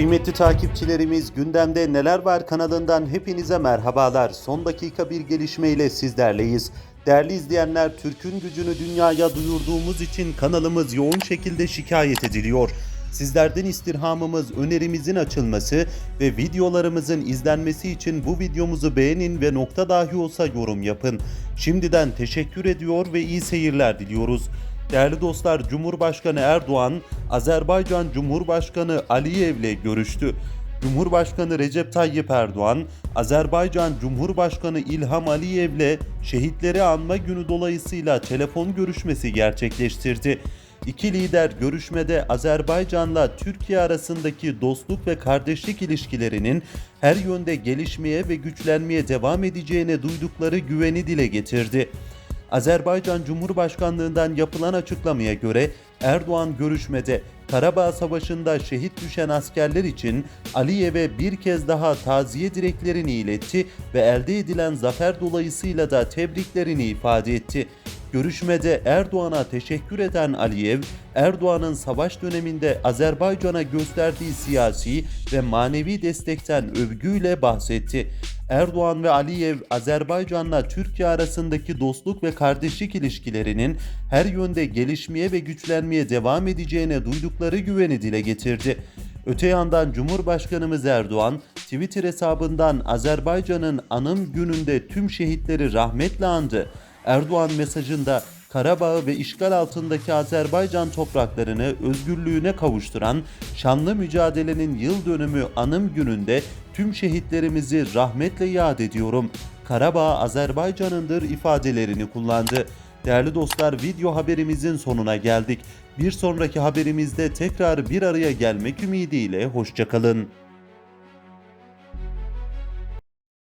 Kıymetli takipçilerimiz gündemde neler var kanalından hepinize merhabalar. Son dakika bir gelişmeyle sizlerleyiz. Değerli izleyenler Türk'ün gücünü dünyaya duyurduğumuz için kanalımız yoğun şekilde şikayet ediliyor. Sizlerden istirhamımız önerimizin açılması ve videolarımızın izlenmesi için bu videomuzu beğenin ve nokta dahi olsa yorum yapın. Şimdiden teşekkür ediyor ve iyi seyirler diliyoruz. Değerli dostlar Cumhurbaşkanı Erdoğan, Azerbaycan Cumhurbaşkanı Aliyev ile görüştü. Cumhurbaşkanı Recep Tayyip Erdoğan, Azerbaycan Cumhurbaşkanı İlham Aliyev ile şehitleri anma günü dolayısıyla telefon görüşmesi gerçekleştirdi. İki lider görüşmede Azerbaycan'la Türkiye arasındaki dostluk ve kardeşlik ilişkilerinin her yönde gelişmeye ve güçlenmeye devam edeceğine duydukları güveni dile getirdi. Azerbaycan Cumhurbaşkanlığından yapılan açıklamaya göre Erdoğan görüşmede Karabağ Savaşı'nda şehit düşen askerler için Aliyev'e bir kez daha taziye dileklerini iletti ve elde edilen zafer dolayısıyla da tebriklerini ifade etti. Görüşmede Erdoğan'a teşekkür eden Aliyev, Erdoğan'ın savaş döneminde Azerbaycan'a gösterdiği siyasi ve manevi destekten övgüyle bahsetti. Erdoğan ve Aliyev, Azerbaycan'la Türkiye arasındaki dostluk ve kardeşlik ilişkilerinin her yönde gelişmeye ve güçlenmeye devam edeceğine duydukları güveni dile getirdi. Öte yandan Cumhurbaşkanımız Erdoğan, Twitter hesabından Azerbaycan'ın anım gününde tüm şehitleri rahmetle andı. Erdoğan mesajında Karabağ ve işgal altındaki Azerbaycan topraklarını özgürlüğüne kavuşturan şanlı mücadelenin yıl dönümü anım gününde tüm şehitlerimizi rahmetle yad ediyorum. Karabağ Azerbaycan'ındır ifadelerini kullandı. Değerli dostlar video haberimizin sonuna geldik. Bir sonraki haberimizde tekrar bir araya gelmek ümidiyle hoşçakalın.